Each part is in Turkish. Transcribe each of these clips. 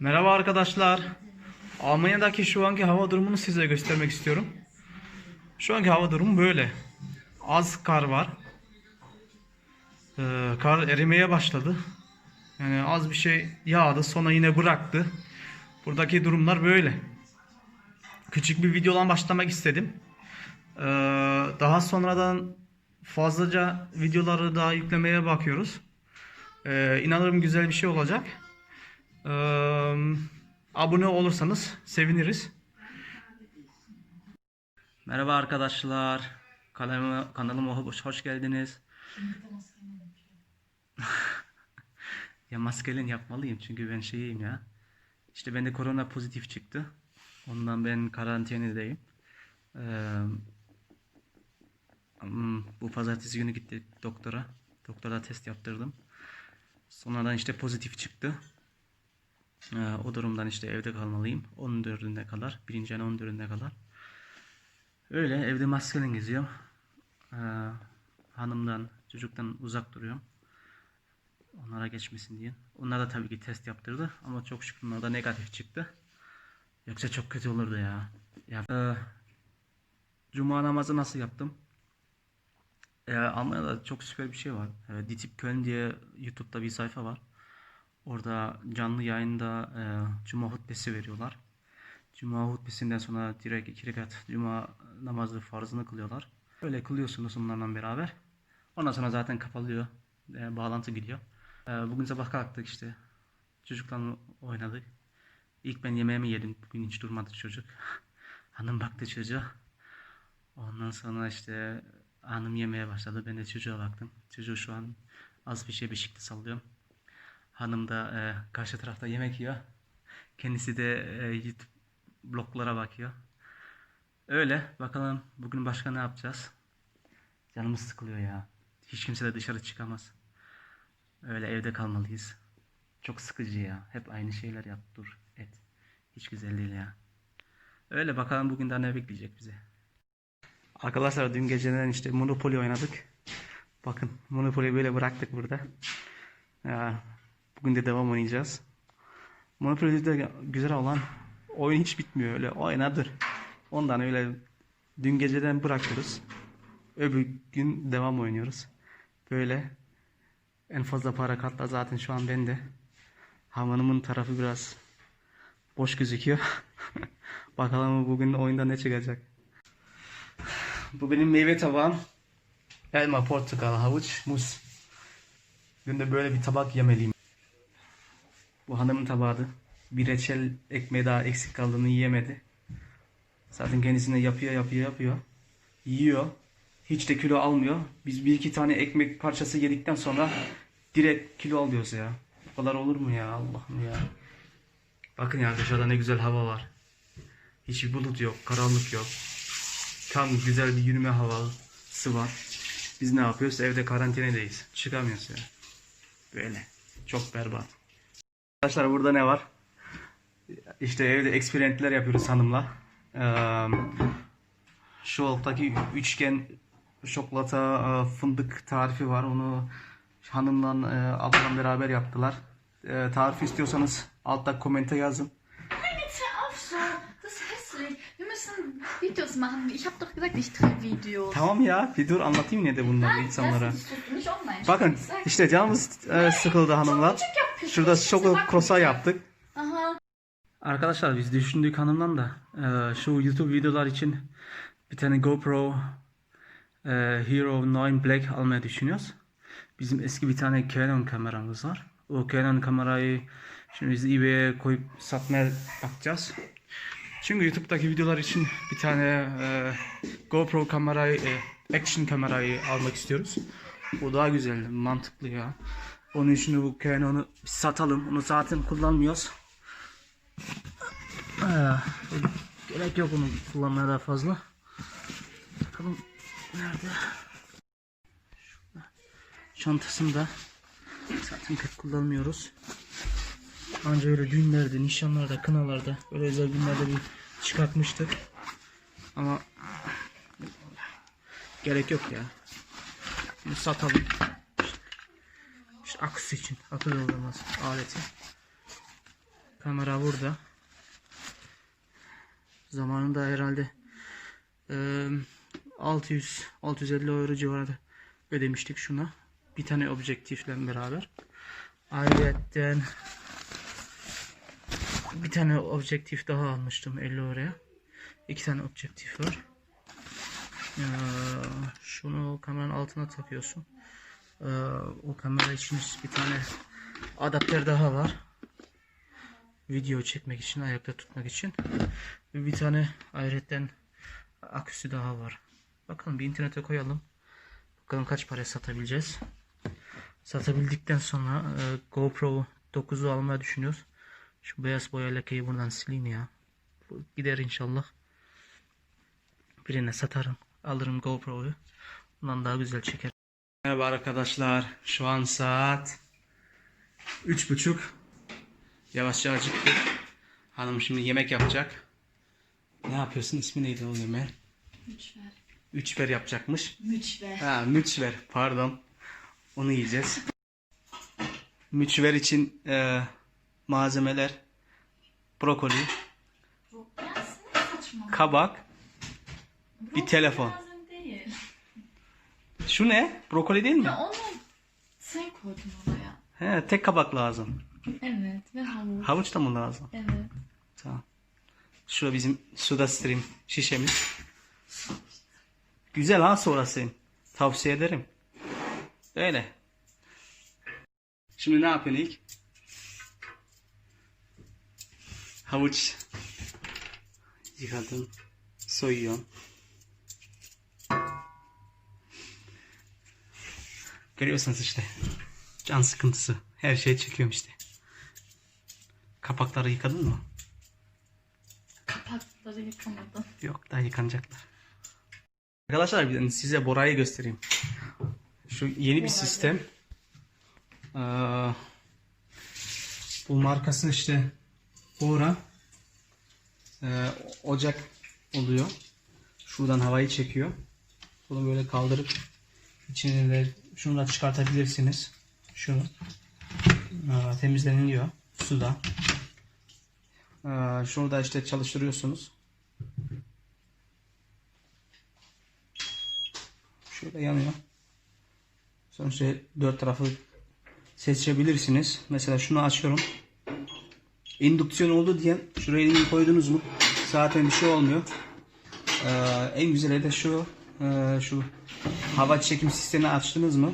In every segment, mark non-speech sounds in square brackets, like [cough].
Merhaba arkadaşlar. Almanya'daki şu anki hava durumunu size göstermek istiyorum. Şu anki hava durumu böyle. Az kar var. Ee, kar erimeye başladı. Yani az bir şey yağdı sonra yine bıraktı. Buradaki durumlar böyle. Küçük bir videodan başlamak istedim. Ee, daha sonradan fazlaca videoları daha yüklemeye bakıyoruz. Ee, inanırım güzel bir şey olacak. Abone olursanız seviniriz. Merhaba arkadaşlar. Kanalıma, kanalıma hoş, hoş geldiniz. [laughs] ya maskelen yapmalıyım çünkü ben şeyim ya. İşte bende korona pozitif çıktı. Ondan ben karantinadayım. Ee, bu pazartesi günü gittik doktora. Doktora test yaptırdım. Sonradan işte pozitif çıktı. Ee, o durumdan işte evde kalmalıyım. 14'üne kadar. Birinci ayın 14'üne kadar. Öyle evde maskeyle geziyorum. Ee, hanımdan, çocuktan uzak duruyorum. Onlara geçmesin diye. Onlar da tabii ki test yaptırdı. Ama çok şükür onlar da negatif çıktı. Yoksa çok kötü olurdu ya. ya Ee, Cuma namazı nasıl yaptım? Ee, Almanya'da çok süper bir şey var. Ee, Ditip Köln diye YouTube'da bir sayfa var. Orada canlı yayında e, Cuma hutbesi veriyorlar. Cuma hutbesinden sonra direkt iki rekat Cuma namazı farzını kılıyorlar. Öyle kılıyorsunuz onlarla beraber. Ondan sonra zaten kapalıyor. E, bağlantı gidiyor. E, bugün sabah kalktık işte. Çocuklarla oynadık. İlk ben yemeğimi yedim. Bugün hiç durmadı çocuk. [laughs] Hanım baktı çocuğa. Ondan sonra işte hanım yemeye başladı. Ben de çocuğa baktım. Çocuğu şu an az bir şey beşikte sallıyorum. Hanım da e, karşı tarafta yemek yiyor. Kendisi de e, YouTube bloglara bakıyor. Öyle. Bakalım bugün başka ne yapacağız? Canımız sıkılıyor ya. Hiç kimse de dışarı çıkamaz. Öyle evde kalmalıyız. Çok sıkıcı ya. Hep aynı şeyler yap, dur, et. Hiç güzel değil ya. Öyle bakalım bugün daha ne bekleyecek bize. Arkadaşlar dün geceden işte Monopoly oynadık. Bakın Monopoly'yi böyle bıraktık burada. Ya, bugün de devam oynayacağız. Monopoly'de güzel olan oyun hiç bitmiyor öyle oynadır. Ondan öyle dün geceden bırakıyoruz. Öbür gün devam oynuyoruz. Böyle en fazla para katla zaten şu an bende. Hamanımın tarafı biraz boş gözüküyor. [laughs] Bakalım bugün oyunda ne çıkacak. Bu benim meyve tabağım. Elma, portakal, havuç, muz. Günde böyle bir tabak yemeliyim. Bu hanımın tabağıydı. Bir reçel ekmeği daha eksik kaldığını yiyemedi. Zaten kendisine yapıyor yapıyor yapıyor. Yiyor. Hiç de kilo almıyor. Biz bir iki tane ekmek parçası yedikten sonra direkt kilo alıyoruz ya. Bu kadar olur mu ya Allah'ım ya. Bakın ya dışarıda ne güzel hava var. Hiçbir bulut yok, karanlık yok. Tam güzel bir yürüme havası var. Biz ne yapıyoruz? Evde karantinadayız. Çıkamıyoruz ya. Böyle. Çok berbat. Arkadaşlar burada ne var? İşte evde eksperimentler yapıyoruz hanımla. Ee, şu alttaki üçgen şokolata fındık tarifi var. Onu hanımla e, ablam beraber yaptılar. E, tarifi istiyorsanız altta komente yazın. Wir Videos machen. Ich habe doch gesagt, ich drehe Videos. Tamam ya bir dur anlatayım ne de bunları insanlara. Bakın işte canımız e, sıkıldı hanımla. Küçük yap, Şurada şoko krosa yaptık. Aha. Arkadaşlar biz düşündük hanımdan da e, şu YouTube videolar için bir tane GoPro e, Hero 9 Black almayı düşünüyoruz. Bizim eski bir tane Canon kameramız var. O Canon kamerayı şimdi biz eBay'e koyup satmaya bakacağız. Çünkü YouTube'daki videolar için bir tane e, GoPro kamerayı, e, action kamerayı almak istiyoruz. O daha güzel, mantıklı ya. Onun için bu Canon'u satalım. Onu zaten kullanmıyoruz. Ah, gerek yok onu kullanmaya daha fazla. Bakalım nerede? Şurada. Çantasında. Zaten pek kullanmıyoruz. Anca öyle düğünlerde, nişanlarda, kınalarda, böyle özel günlerde bir çıkartmıştık. Ama gerek yok ya. Bunu satalım. Aküsü için, akü doldurması aleti. Kamera burada. Zamanında herhalde eee, 600 650 euro civarında ödemiştik şuna. Bir tane objektifle beraber. Ayrıca bir tane objektif daha almıştım 50 euroya. İki tane objektif var. Ee, şunu kameranın altına takıyorsun. Ee, o kamera için bir tane adaptör daha var. Video çekmek için, ayakta tutmak için. Bir tane ayrıca aküsü daha var. Bakalım bir internete koyalım. Bakalım kaç paraya satabileceğiz. Satabildikten sonra e, GoPro 9'u almayı düşünüyoruz. Şu beyaz boya lekeyi buradan sileyim ya. Gider inşallah. Birine satarım. Alırım GoPro'yu. Bundan daha güzel çeker. Merhaba arkadaşlar. Şu an saat 3.30. Yavaşça acıktık. Hanım şimdi yemek yapacak. Ne yapıyorsun? İsmi neydi o yemeğin? Müçver. Üçber yapacakmış. Müçver. Ha, müçver. Pardon. Onu yiyeceğiz. Müçver için e, malzemeler brokoli, kabak, bir telefon. Şu ne? Brokoli değil mi? Ya onu sen koydun oraya. He, tek kabak lazım. Evet ve havuç. Havuç da mı lazım? Evet. Tamam. Şurada bizim Suda Stream şişemiz. Güzel ha sonrası. Tavsiye ederim. Öyle. Şimdi ne yapıyorsun ilk? Havuç yıkadım. Soyuyorum. Görüyorsunuz işte. Can sıkıntısı. Her şeyi çekiyorum işte. Kapakları yıkadın mı? Kapakları yıkamadım. Yok daha yıkanacaklar. Arkadaşlar bir size Bora'yı göstereyim. Şu yeni bir sistem. Ee, bu markası işte Bora. Ee, ocak oluyor. Şuradan havayı çekiyor. Bunu böyle kaldırıp içine de şunu da çıkartabilirsiniz. Şunu. Ee, temizleniyor suda. Ee, şunu da işte çalıştırıyorsunuz. Şöyle yanıyor. İşte dört tarafı seçebilirsiniz. Mesela şunu açıyorum. İndüksiyon oldu diye şuraya elini koydunuz mu zaten bir şey olmuyor. Ee, en güzeli de şu ee, şu hava çekim sistemini açtınız mı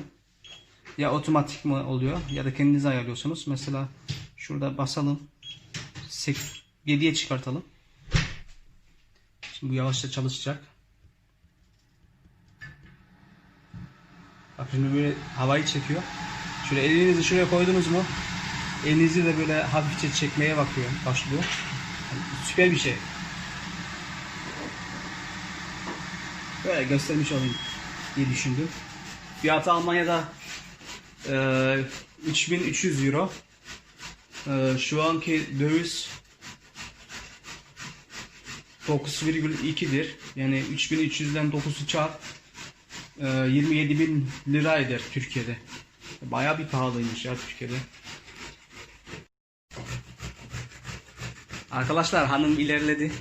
ya otomatik mi oluyor ya da kendiniz ayarlıyorsunuz. Mesela şurada basalım. 7'ye çıkartalım. Şimdi bu yavaşça çalışacak. Bak şimdi böyle havayı çekiyor. Şöyle elinizi şuraya koydunuz mu? Elinizi de böyle hafifçe çekmeye bakıyor, başlıyor. Yani süper bir şey. Böyle göstermiş olayım diye düşündüm. Fiyatı Almanya'da e, 3300 euro. E, şu anki döviz 9,2'dir. Yani 3300'den 9'u çarp e, 27 bin lira eder Türkiye'de. Baya bir pahalıymış ya Türkiye'de. Arkadaşlar hanım ilerledi.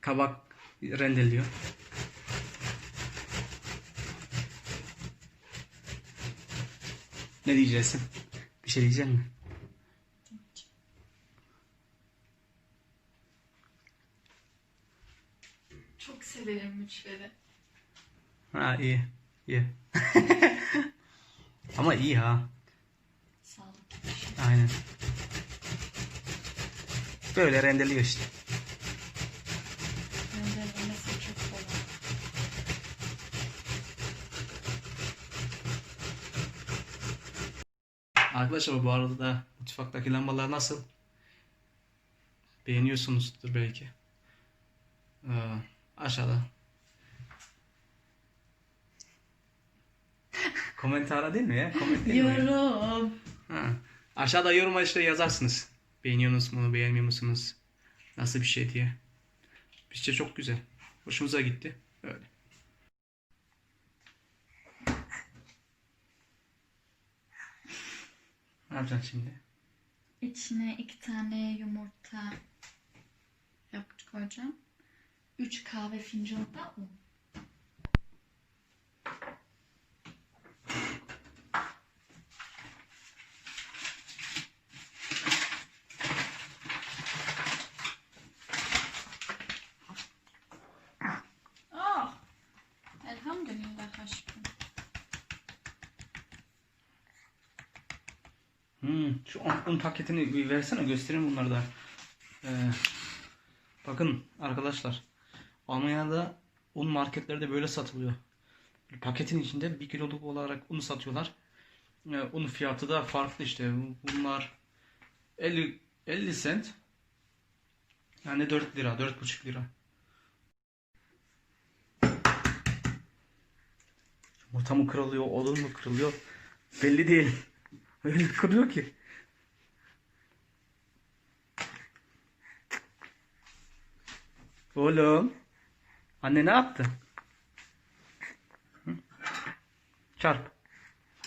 Kabak rendeliyor. Ne diyeceksin? [laughs] Bir şey diyecek misin? Çok severim müçveri. Ha iyi. İyi. [laughs] Ama iyi ha. Sağlıklı. Aynen. Böyle rendeliyor işte. Arkadaşlar bu arada da mutfaktaki lambalar nasıl? Beğeniyorsunuzdur belki. Ee, aşağıda. Komentara değil mi ya? Koment değil mi? Yorum. Ha. Aşağıda yoruma işte yazarsınız. Beğeniyorsunuz mu, beğenmiyor musunuz? Nasıl bir şey diye. Bizce çok güzel. Hoşumuza gitti. Öyle. Ne yapacaksın şimdi? içine iki tane yumurta yap koyacağım. 3 kahve fincanı da un. Hmm, şu un, paketini bir versene göstereyim bunları da. Ee, bakın arkadaşlar. Almanya'da un marketlerde böyle satılıyor. Paketin içinde bir kiloluk olarak un satıyorlar. Ee, un fiyatı da farklı işte. Bunlar 50 50 sent. Yani 4 lira, 4,5 lira. Yumurta mı kırılıyor, odun mu kırılıyor belli değil. Öyle kırıyor ki. Oğlum. Anne ne yaptı? Hı? Çarp.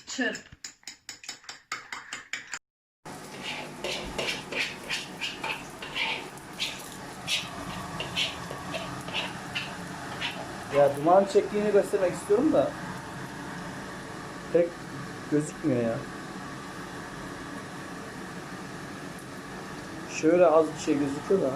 Çırp. Ya duman çektiğini göstermek istiyorum da pek gözükmüyor ya. Şöyle az bir şey gözüküyor da.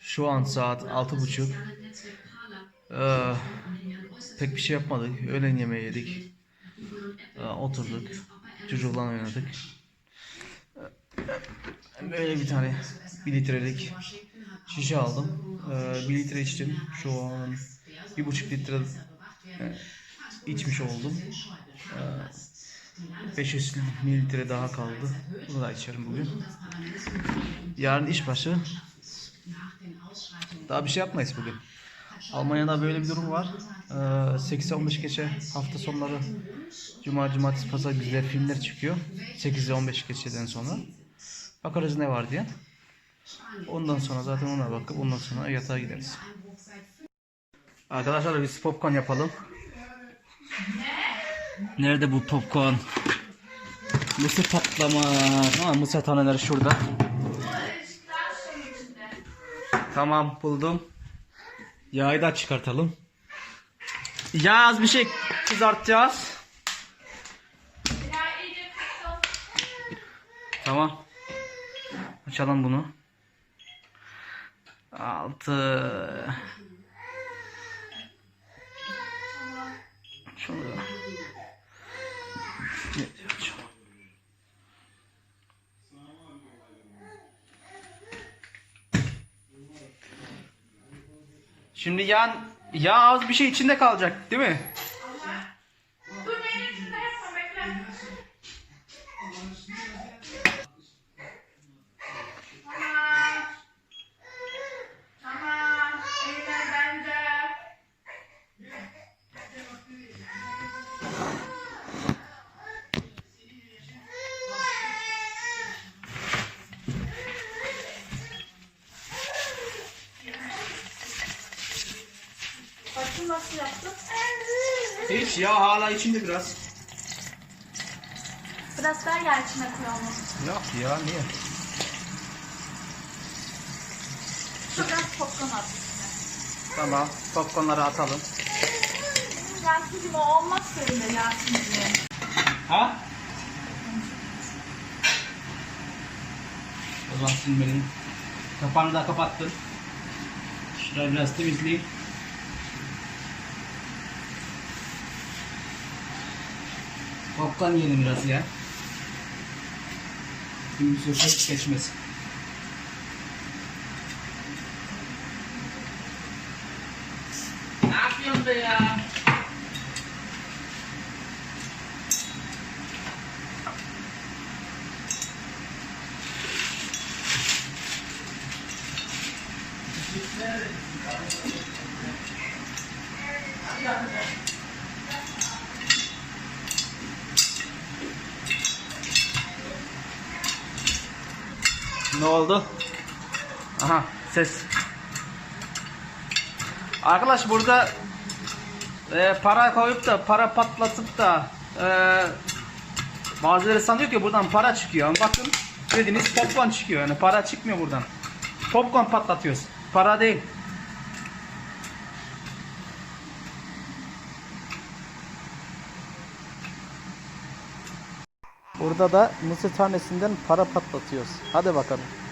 Şu an saat altı buçuk. Ee, pek bir şey yapmadık. Öğlen yemeği yedik. Oturduk. Çocukla oynadık. Böyle bir tane bir litrelik şişe aldım. Ee, bir litre içtim. Şu an bir buçuk litre e, içmiş oldum. Ee, 500 mililitre daha kaldı. Bunu da içerim bugün. Yarın işbaşı. Daha bir şey yapmayız bugün. Almanya'da böyle bir durum var. Ee, 8-15 geçe hafta sonları Cuma, Cumartesi, Pazar güzel filmler çıkıyor. 8 15 geçeden sonra. Bakarız ne var diye. Ondan sonra zaten ona bakıp ondan sonra yatağa gideriz. Arkadaşlar biz popcorn yapalım. Nerede bu popcorn? Mısır patlama. Ha, mısır taneleri şurada. Tamam buldum. Yağı da çıkartalım. Yağ bir şey kızartacağız. Tamam. Açalım bunu. Altı. Şunu da. Şimdi yağ, yağ az bir şey içinde kalacak değil mi? Dur benim içinde yapma bekle. Tamam. Tamam. Eymen bende. Bakın nasıl yaptım. Hiç yağ hala içinde biraz. Biraz ver yer içine koyalım. Yok ya niye? Şu biraz popcorn at. Tamam popcornları atalım. Yasin'cim o olmaz seninle Yasin'cim. Ha? O zaman silmenin kapağını da kapattım. Şurayı biraz temizleyeyim. Popcorn yiyelim biraz ya. Şimdi sürse geçmez. Ne yapıyorsun be ya? Ne oldu? Aha ses. Arkadaş burada e, para koyup da para patlatıp da e, bazıları sanıyor ki buradan para çıkıyor. Bakın dediğiniz popcorn çıkıyor. Yani para çıkmıyor buradan. Popcorn patlatıyoruz. Para değil. Burada da mısır tanesinden para patlatıyoruz. Hadi bakalım.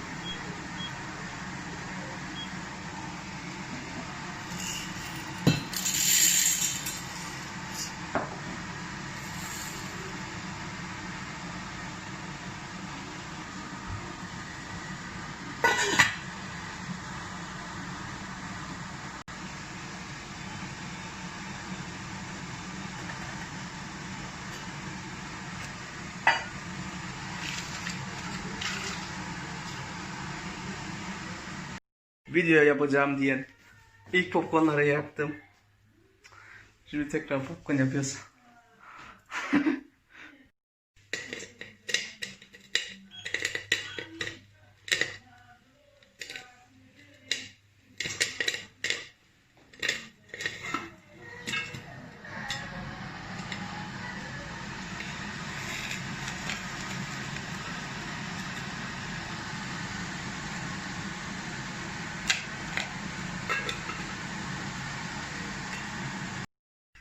Video yapacağım diyen ilk popcornları yaktım. Şimdi tekrar popcorn yapıyoruz.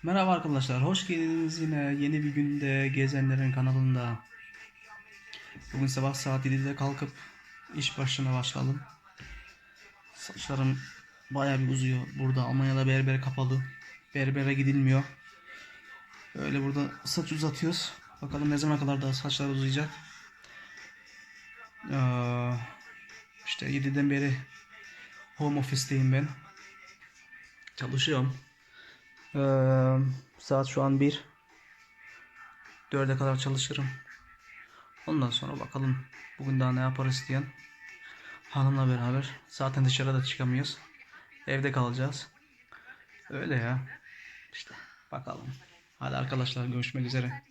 Merhaba arkadaşlar, hoş geldiniz yine yeni bir günde Gezenlerin kanalında. Bugün sabah saat 7'de kalkıp iş başına başladım. Saçlarım bayağı bir uzuyor. Burada Almanya'da berber kapalı. Berbere gidilmiyor. Öyle burada saç uzatıyoruz. Bakalım ne zamana kadar daha saçlar uzayacak. Ee, işte 7'den beri home office'teyim ben. Çalışıyorum. Ee, saat şu an 1. 4'e kadar çalışırım. Ondan sonra bakalım bugün daha ne yaparız diyen hanımla beraber. Zaten dışarıda çıkamıyoruz. Evde kalacağız. Öyle ya. İşte bakalım. Hadi arkadaşlar görüşmek üzere.